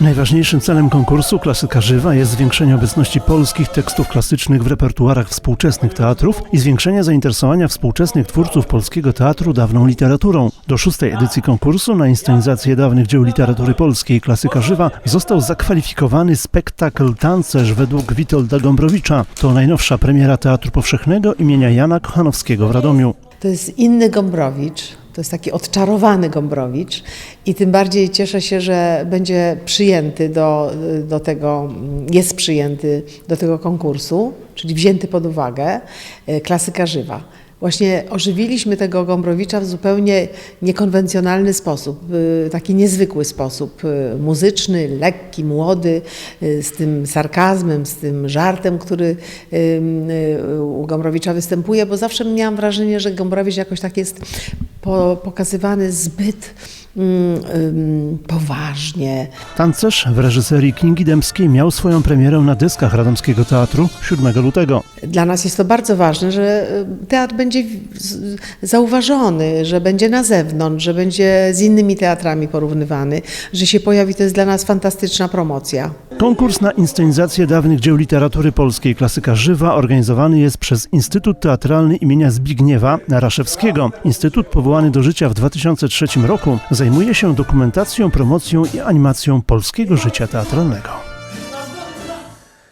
Najważniejszym celem konkursu Klasyka Żywa jest zwiększenie obecności polskich tekstów klasycznych w repertuarach współczesnych teatrów i zwiększenie zainteresowania współczesnych twórców polskiego teatru dawną literaturą. Do szóstej edycji konkursu na inscenizację dawnych dzieł literatury polskiej Klasyka Żywa został zakwalifikowany spektakl Tancerz według Witolda Gombrowicza. To najnowsza premiera Teatru Powszechnego imienia Jana Kochanowskiego w Radomiu. To jest inny Gombrowicz, to jest taki odczarowany Gombrowicz i tym bardziej cieszę się, że będzie przyjęty do, do tego, jest przyjęty do tego konkursu, czyli wzięty pod uwagę, e, klasyka żywa. Właśnie ożywiliśmy tego Gombrowicza w zupełnie niekonwencjonalny sposób, taki niezwykły sposób, y, muzyczny, lekki, młody, y, z tym sarkazmem, z tym żartem, który y, u Gombrowicza występuje, bo zawsze miałam wrażenie, że Gombrowicz jakoś tak jest po, pokazywany zbyt mm, poważnie, Tancerz w reżyserii Kingi Dębskiej miał swoją premierę na deskach Radomskiego Teatru 7 lutego. Dla nas jest to bardzo ważne, że y, teatr będzie zauważony, że będzie na zewnątrz, że będzie z innymi teatrami porównywany, że się pojawi. To jest dla nas fantastyczna promocja. Konkurs na inscenizację dawnych dzieł literatury polskiej Klasyka Żywa organizowany jest przez Instytut Teatralny imienia Zbigniewa Raszewskiego. Instytut powołany do życia w 2003 roku zajmuje się dokumentacją, promocją i animacją polskiego życia teatralnego.